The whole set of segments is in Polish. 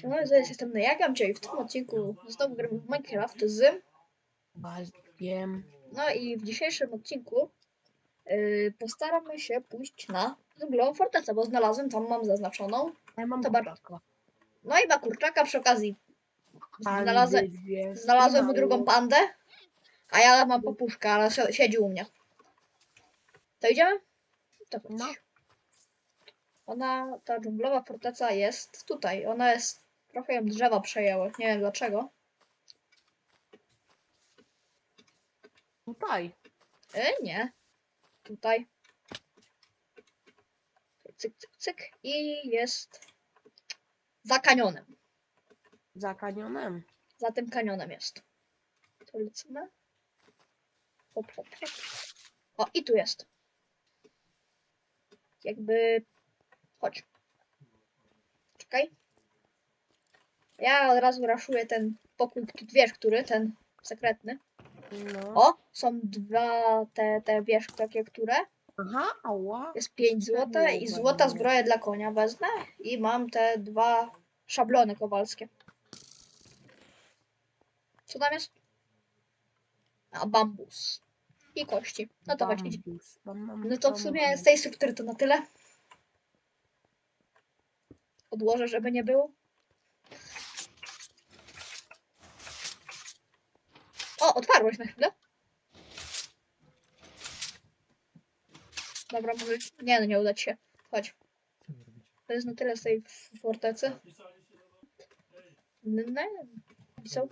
Siemano, zaraz jestem na Jagam, czyli w tym odcinku znowu gramy w Minecraft z... Wiem. No i w dzisiejszym odcinku yy, postaramy się pójść na Zęglową Fortecę, bo znalazłem, tam mam zaznaczoną. Ja mam To kurczaka. No i ma kurczaka przy okazji. Znalazłem, znalazłem mu drugą pandę, a ja mam papuszkę, ale si- siedzi u mnie. To idziemy? To chodź. No. Ona, ta dżunglowa forteca jest tutaj. Ona jest, trochę ją drzewa przejęły, nie wiem dlaczego. Tutaj. E, nie. Tutaj. Cyk, cyk, cyk. I jest za kanionem. Za kanionem. Za tym kanionem jest. To lecimy. Hop, hop, hop. O, i tu jest. Jakby... Chodź. Czekaj. Ja od razu raszuję ten pokój, wiesz, który? Ten sekretny. No. O, są dwa te, te wiesz, takie, które? Aha, ała. Jest 5 zł i złota zbroja dla konia wezmę i mam te dwa szablony kowalskie. Co tam jest? A, bambus. I kości. No to. Bambus. Bam, bam, No to w sumie z tej struktury to na tyle. Odłożę, żeby nie było. O, otwarłeś na chwilę. Dobra, może... Nie, no nie uda ci się. Chodź. To jest na tyle z tej fortecy. No, pisał.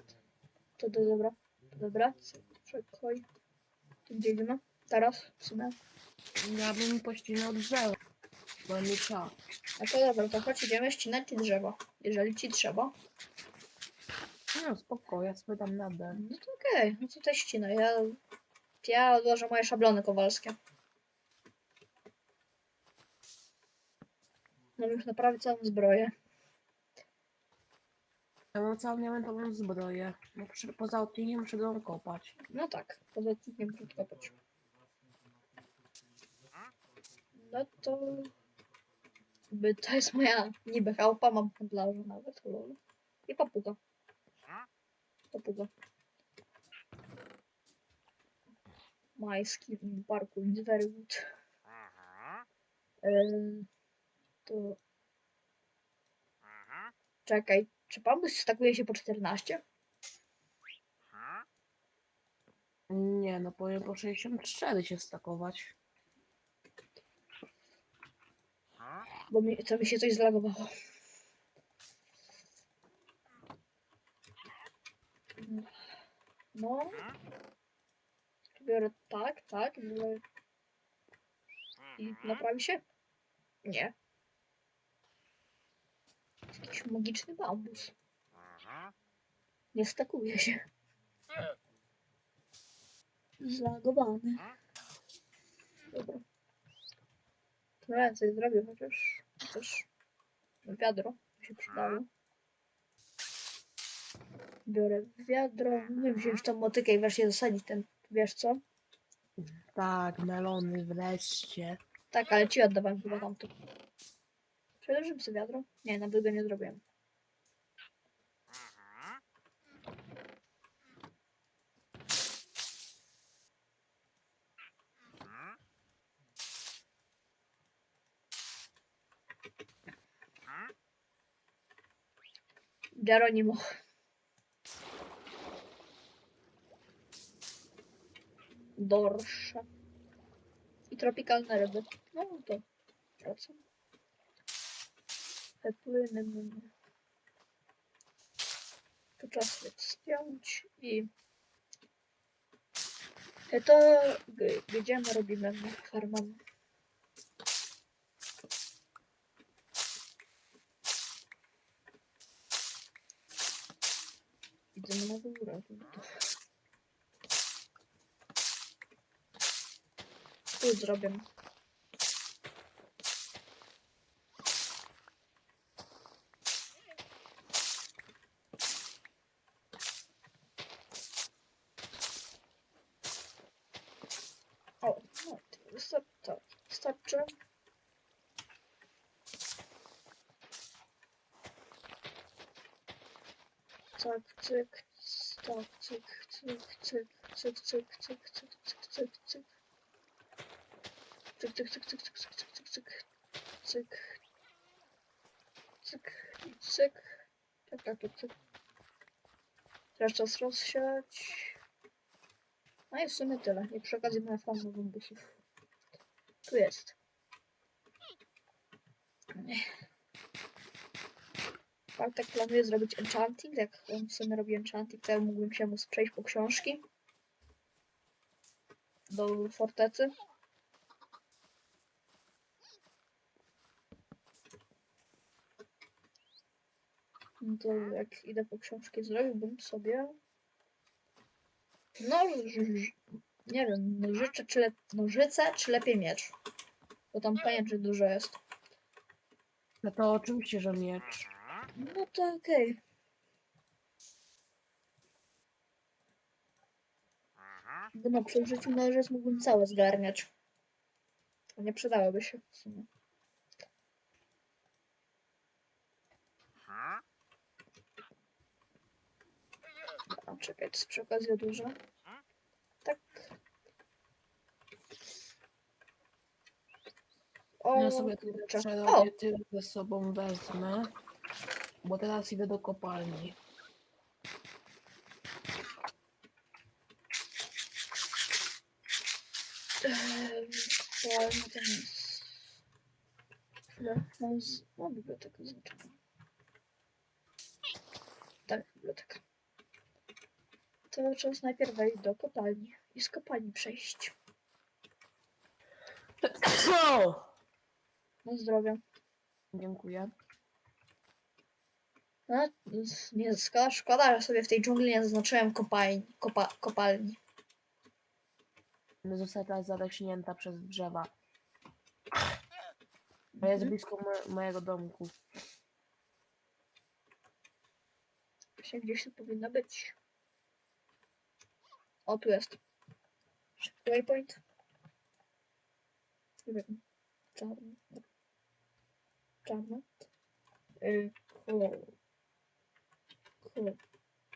To do, dobra. Dobra. Czekaj. Tu gdzie idziemy? Teraz, w sumie. Ja bym pościnał drzewo. Bo nie czas. No to dobra, to chodź, idziemy ścinać ci drzewo. Jeżeli ci trzeba. No spoko, ja sobie tam nadę. No to okej, no to też ścinaj. Ja, ja odłożę moje szablony kowalskie. Mam już naprawić całą zbroję. Ja mam całą diamentową zbroję. No, przy, poza odcinkiem muszę ją kopać. No tak, poza nie muszę kopać. No to... By to jest moja niby chałupa, mam handlarza nawet, lol. I papuga. Papuga. Majski w parku, it's very good. Eee, to... Czekaj, czy bambus stakuje się po 14? Nie, no powinien po 64 się stakować. Bo mi, to mi się coś zlagowało. No. Biorę tak, tak. biorę- I naprawi się? Nie. Jakiś magiczny bambus. Nie stakuje się. Zlagowany. Dobra. No ja coś zrobię chociaż. Chociaż wiadro się przydało. Biorę wiadro. Nie wziąć tą motykę i wreszcie zasadzić ten, wiesz co? Tak, melony wreszcie. Tak, ale ci oddawałem chyba tamto. Przełożymy sobie wiadro? Nie, nawet go nie zrobiłem. Geronimo. Te płyny mamy. To czas je zdjąć i E, to g- gdzie my robimy farmę? Idziemy na górę. Tu zrobię. Cyk i cyk. Tak, tak, tak. Teraz czas rozsiać. No i w sumie tyle. I przy okazji moja farma bambusów. Tu jest. Bartek planuje zrobić enchanting. Jak on w sumie robi enchanting, to ja mógłbym się móc przejść po książki. Do fortecy. To jak idę po książki, zrobiłbym sobie. No, ż- nie wiem, nożyce czy, le- nożyce, czy lepiej miecz. Bo tam pajęczy dużo jest. No to oczywiście, że miecz. No to okej. Bo no, przy użyciu nożyc mógłbym całe zgarniać. To nie przydałoby się w sumie. A czekaj, to jest przy okazji dużo. Tak. O, Ja sobie kurczę. O, przerobię, tyle ze sobą wezmę. Bo teraz idę do kopalni. Ehm, aktualnie to nie jest. Chwilę, mam z... No, biblioteka znaczona. Tak, biblioteka. To czas najpierw wejść do kopalni i z kopalni przejść. Na zdrowie. Dziękuję. No, nie, szkoda, szkoda, że sobie w tej dżungli nie zaznaczyłem kopalni. Kopa, kopalni. Została zarośnięta przez drzewa. A jest Mhm. blisko mo- mojego domku. Właśnie gdzieś tu powinna być. Up West. Waypoint. Charmat. É,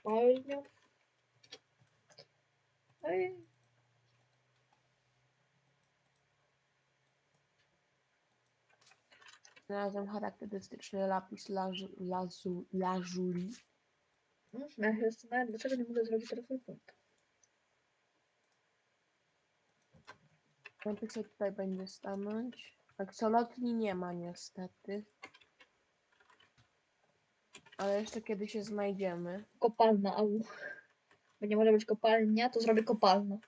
Copalha. Aí. Znalazłam charakterystyczny lapis lazu, lazu, lazuli. Mhm, ja się dlaczego nie mogę zrobić teraz waypointa. Wątek sobie tutaj będzie stanąć. Aksolotli nie ma niestety. Ale jeszcze kiedy się znajdziemy. Kopalna, au. Bo nie może być kopalnia, to zrobię kopalną.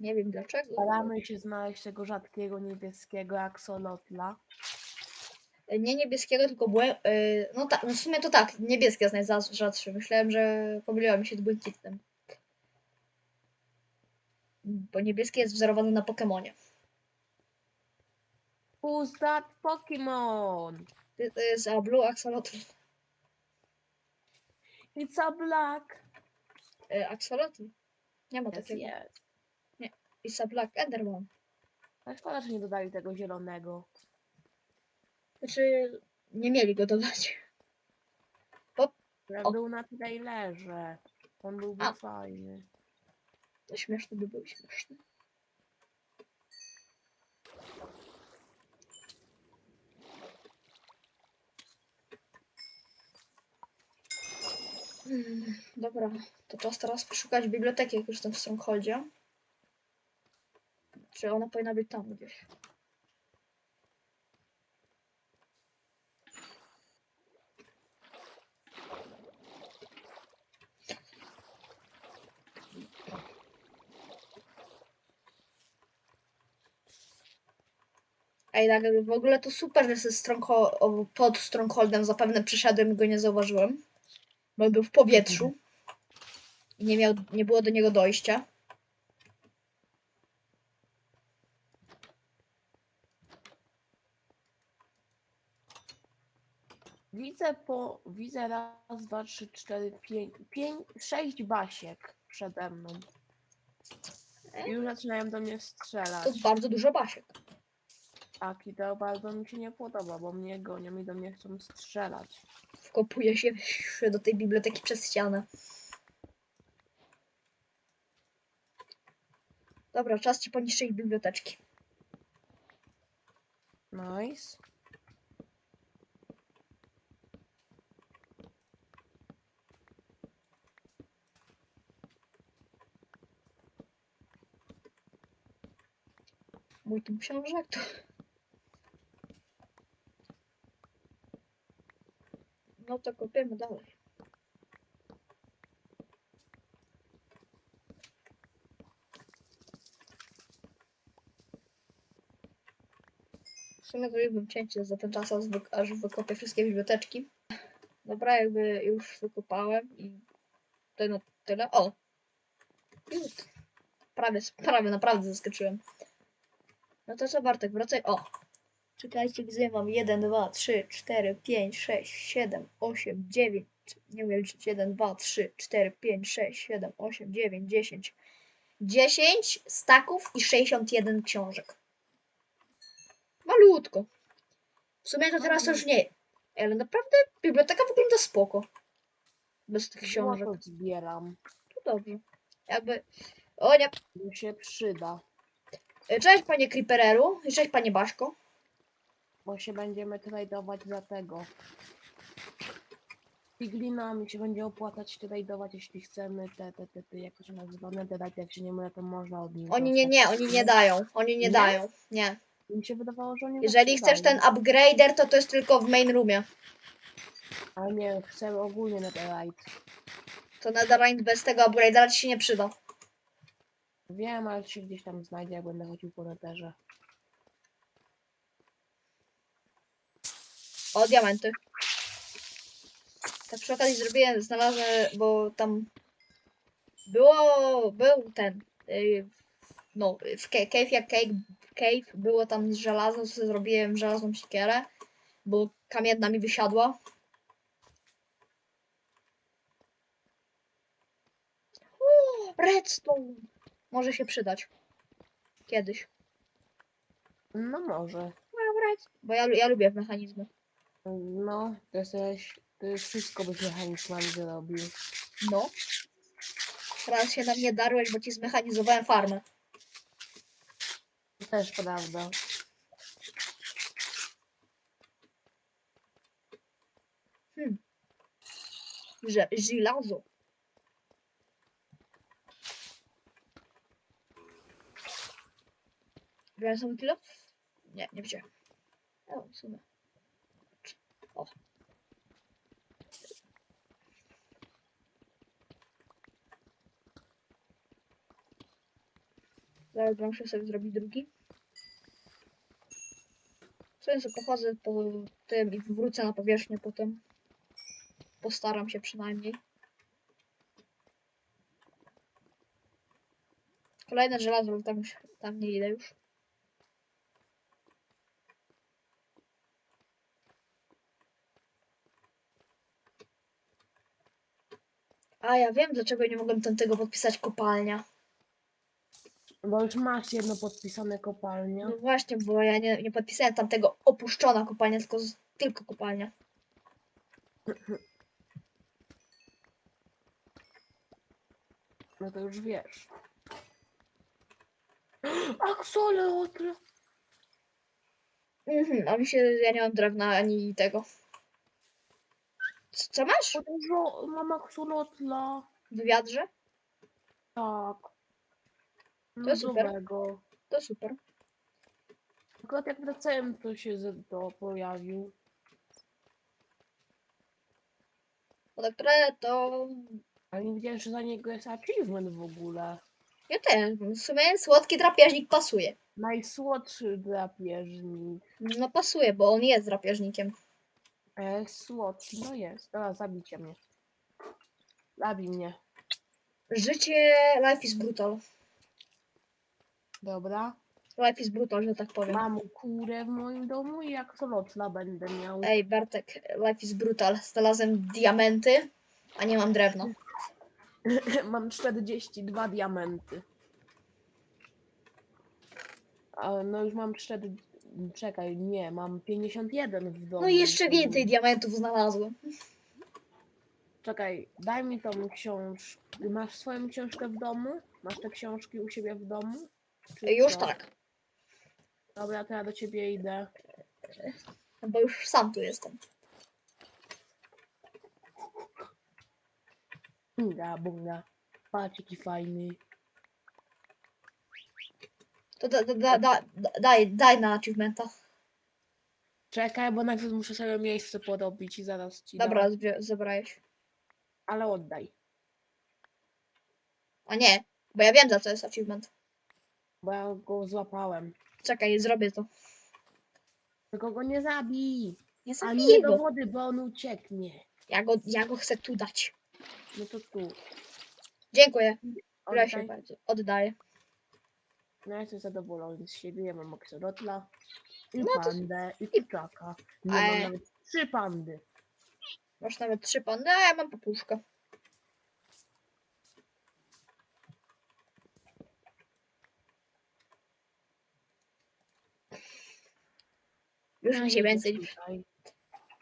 Nie wiem dlaczego. Staramy się znaleźć tego rzadkiego niebieskiego aksolotla. E, Nie niebieskiego, tylko błę... y, No tak, no w sumie to tak, niebieski jest najrzadszy. Myślałem, że pomyliła mi się z błękitnym. Bo niebieski jest wzorowany na Pokemonie. Who's that Pokemon? To jest a Blue Axolotl. It's a black. Y, Axolotl? Nie ma Yes, takiego. yes. It's a Black Enderman. Ale szkoda, że nie dodali tego zielonego. Znaczy, nie mieli go dodać. Jak O. był na trailerze. On byłby A. fajny. To śmieszne by było śmieszne. Mm, dobra, to czas teraz poszukać biblioteki, jak już jestem w Strongholdzie. Czy ona powinna być tam gdzieś? Ej, tak w ogóle to super, że jest strongho- o, pod Strongholdem zapewne przeszedłem i go nie zauważyłem. Bo był w powietrzu. I nie, miał, nie było do niego dojścia. Widzę po. Widzę raz, dwa, trzy, cztery, pięć, pięć, sześć basiek przede mną. I już zaczynają do mnie To strzelać. jest bardzo dużo basiek. Tak, i to bardzo mi się nie podoba, bo mnie gonią i do mnie chcą strzelać. Wkopuję się do tej biblioteki przez ścianę. Dobra, czas ci poniszczyć biblioteczki. Nice. Mój tym książek to... No to kopiemy dalej. W sumie zrobiłbym cięcie za ten czas, aż wy- aż wykopię wszystkie biblioteczki. Dobra, jakby już wykopałem i to na tyle. O! Już. Prawie, prawie naprawdę zaskoczyłem. No to co Bartek, wracaj. O! Czekajcie, gdzie mam 1, 2, 3, 4, 5, 6, 7, 8, 9. Nie umiem liczyć. 1, 2, 3, 4, 5, 6, 7, 8, 9, 10. 10 staków i 61 książek. Malutko. W sumie to teraz to już nie. Ale naprawdę biblioteka wygląda spoko. Bez tych książek. Złoto zbieram. To dobrze. Jakby. O nie. Mi się przyda. Cześć panie Creepereru. i Cześć panie Baszko. Bo się będziemy tradować za tego. Piglinami się będzie opłacać tradować, jeśli chcemy te, te, te, te jak to się nazywa, netherite, jak się nie mylę, to można od nich Oni nie, nie, oni nie dają. Oni nie Nie? dają. Nie. Mi się wydawało, że oni Jeżeli chcesz ten dają. upgrader, to to jest tylko w main roomie. Ale nie, chcę ogólnie netherite. To netherite bez tego upgradera ci się nie przyda. Wiem, ale się gdzieś tam znajdzie, jak będę chodził po netherze. O, diamenty. Tak przy okazji zrobiłem, znalazłem, bo tam było, był ten, yy, no, w ca- cave jak cave, cave było tam to sobie zrobiłem żelazną siekierę, bo kamienna mi wysiadła. O, redstone! Może się przydać. Kiedyś. No może. Bo ja, ja lubię mechanizmy. No, to jesteś, to jest wszystko byś mechanizmami zrobił. No. Teraz się na mnie darłeś, bo ci zmechanizowałem farmę. To też prawda. Że żelazo. Wziąłem sobie kilo? Nie, nie wziąłem. O, w sumie. O. Zaraz muszę sobie zrobić drugi. Co sobie pochodzę po tym i wrócę na powierzchnię potem. Postaram się przynajmniej. Kolejne żelazo, tam, już- tam nie idę już. A ja wiem, dlaczego nie mogłem tamtego podpisać kopalnia. Bo już masz jedno podpisane kopalnia. No właśnie, bo ja nie, nie podpisałem tamtego opuszczona kopalnia, tylko, z- tylko kopalnia. No to już wiesz. Axolotl! Mhm, a mi się, ja nie mam drewna ani tego. Co, masz? Dużo, mam axolotla. W wiadrze? Tak. To super. Nowego. To super. Akurat jak wracałem, to się z- to pojawił. Bo tak trochę to... Ale nie wiedziałem, że za niego jest achievement w ogóle. Ja też. W sumie słodki drapieżnik pasuje. Najsłodszy drapieżnik. No pasuje, bo on jest drapieżnikiem. E, słodki, no jest. Dobra, zabijcie mnie. Zabij mnie. Życie... Life is brutal. Dobra. Life is brutal, że tak powiem. Mam kurę w moim domu i axolotla będę miał. Ej, Bartek, life is brutal. Znalazłem diamenty, a nie mam drewna. Mam 42 diamenty. A, no już mam 4, czekaj, nie, mam 51 w domu. No i jeszcze więcej diamentów znalazłem. Czekaj, daj mi tą książkę. Masz swoją książkę w domu? Masz te książki u siebie w domu? Czy Już co? tak, Dobra, to ja do ciebie idę. bo już sam tu jestem. Bunga, bunga. Patrz jaki fajny. To da, da, da, da, da, daj, daj na achievementa. Czekaj, bo najpierw muszę sobie miejsce porobić i zaraz ci Dobra, dam. zbie- zebrałeś. Ale oddaj. A nie, bo ja wiem za co jest achievement. Bo ja go złapałem. Czekaj, zrobię to. Tylko go nie zabij. Nie Ani nie zabiję do go. wody, bo on ucieknie. Ja go. Ja go chcę tu dać. No to tu. Dziękuję. Proszę Oddaj. bardzo. Oddaję. No ja jestem zadowolony z siebie. Ja mam aksolotla. I No to- pandę. I kurczaka. Nie mam Ale- nawet trzy pandy. Masz nawet trzy pandy, a ja mam papuszkę. Już mi się więcej. Tutaj.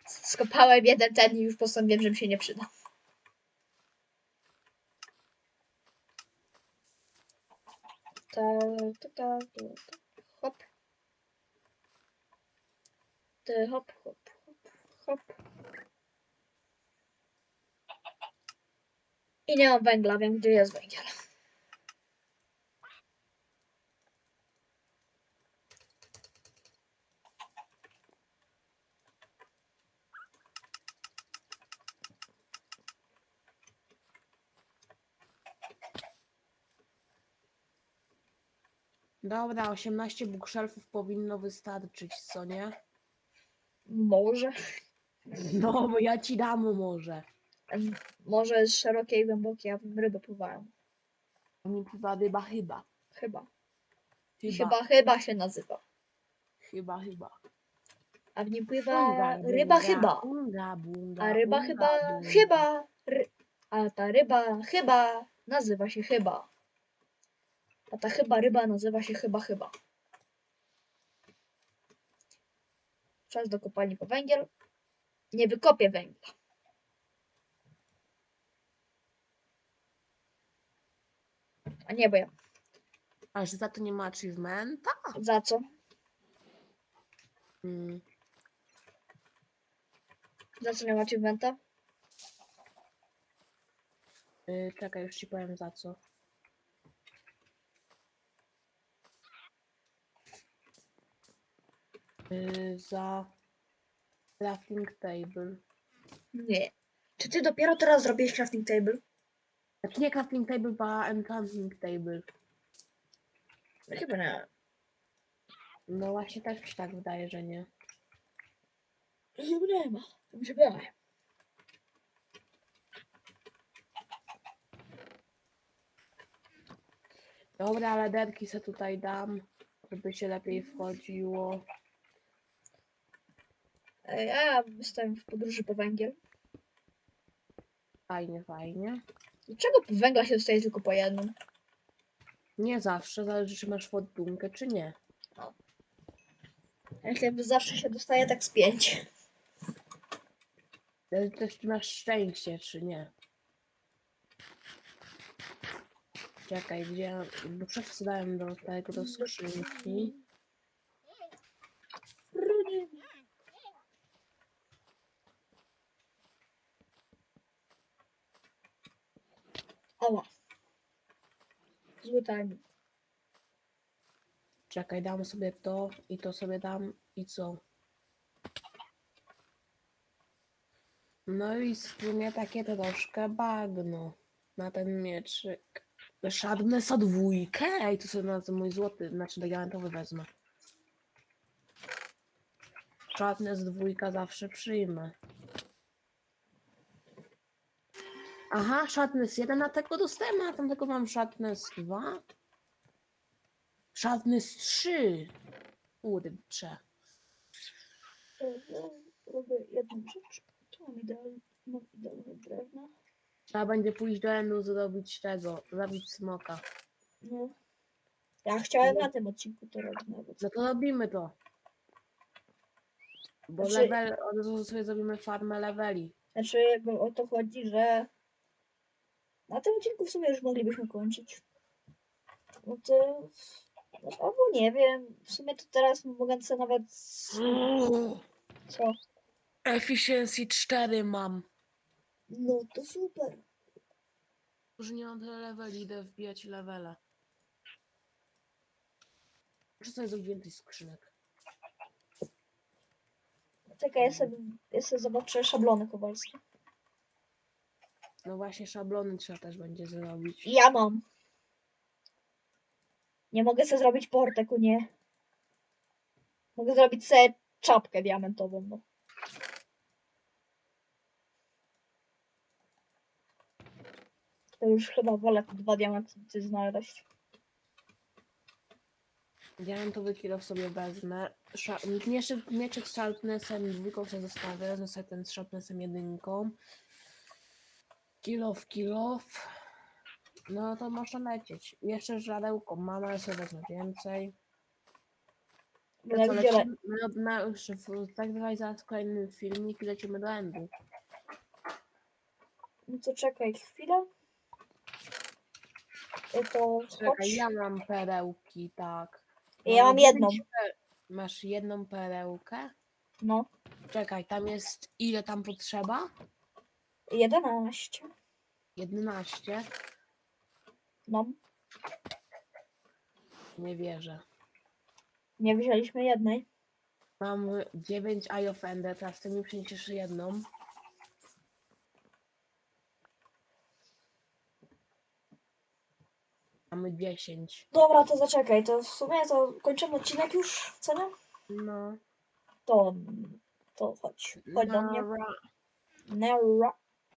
Skopałem jeden ten i już postanowiłem, że mi się nie przyda. Ta, ta, ta, ta. Hop. Ty, hop, hop, hop, hop. I nie mam węgla, wiem gdzie jest węgiel. Dobra, 18 bookshelfów powinno wystarczyć, co nie? Może. No, bo ja ci dam może. Em, Może jest szerokie i głębokie, ja w rybę pływałem. Mi pływa ryba chyba. Chyba. Chyba, Chyba, chyba się nazywa. chyba, chyba. A w nim pływa Bunga, ryba bunga, chyba. bunga, bunga, A ryba bunga, chyba, bunga. chyba, ry, a ta ryba chyba nazywa się chyba. A ta chyba ryba nazywa się chyba chyba. Czas do kopalni po węgiel. Nie wykopię węgla. A nie, bo ja. A że za to nie ma achievementa? Za co? Hmm. Za co nie ma achievementa? Y, czekaj, już ci powiem za co. za crafting table. Nie. Czy ty dopiero teraz zrobiłeś crafting table? Znaczy nie crafting table, a enchanting table. Chyba nie. No właśnie też mi się tak wydaje, że nie. Chyba nie ma. Się wydaje. Dobra, ale derki se tutaj dam, żeby się lepiej wchodziło. E, Ja jestem w podróży po węgiel. Fajnie, fajnie. Dlaczego węgla się dostaje tylko po jednym? Nie zawsze, zależy czy masz wodunkę, czy nie. Ja myślę, że zawsze się dostaje tak z pięć. Zależy też czy masz szczęście, czy nie. Czekaj, gdzie... Bo przesadałem do tego do skrzynki. Zły timing. Czekaj, dam sobie to i to sobie dam i co? No i w sumie takie troszkę bagno na ten mieczyk. Szadne dwójkę? Ej, to sobie na mój złoty, znaczy diamentowy wezmę. Szadne z dwójka zawsze przyjmę. Aha, Sharpness 1, a tego dostałem, a tamtego mam Sharpness 2. Sharpness 3. Kurczę. Robię jedną rzecz. Tu mam idealne, mam idealne drewno. Trzeba będzie pójść do Endu zrobić tego, zabić smoka. No. Ja chciałem na tym odcinku to robić nawet. No to robimy to. Bo Znaczy- level, od razu sobie zrobimy farmę leveli. Znaczy, jakby o to chodzi, że na tym odcinku w sumie już moglibyśmy kończyć. No to... No, albo nie wiem, w sumie to teraz mogę sobie nawet... Co? Efficiency 4 mam. No to super. Już nie mam tyle leveli, idę wbijać levele. Muszę sobie zrobić więcej skrzynek. Czekaj, ja sobie, ja sobie zobaczę szablony kowalskie. No właśnie szablony trzeba też będzie zrobić. Ja mam. Nie mogę sobie zrobić porteku, nie. Mogę zrobić sobie czapkę diamentową, no. To już chyba wolę te dwa diamenty znaleźć. Diamentowy kilo sobie wezmę. Sza- Mieczek, mieczek z sharpnessem dwójką sobie zostawię. Wezmę sobie ten z sharpnessem jedynką. Kilof, kilof. No to można lecieć. Jeszcze żadełko mam, ale sobie wezmę więcej. To co, widziałem. lecimy, na, na, już w- tak zaraz kolejny filmik i lecimy do endu. No to czekaj chwilę. E, To Czekaj, chodź. ja mam perełki, tak. Ja mam No, jedną. dziewięć pe- Masz jedną perełkę? No. Czekaj, tam jest ile tam potrzeba? 11. 11. No. Nie wierzę. Nie wzięliśmy jednej. Mam 9 Eye of Ender, teraz ty mi przyniesiesz jedną. Mamy 10. Dobra, to zaczekaj. To w sumie to kończymy odcinek już, co nie? No. To, to chodź. Chodź do mnie. Nara. Nera.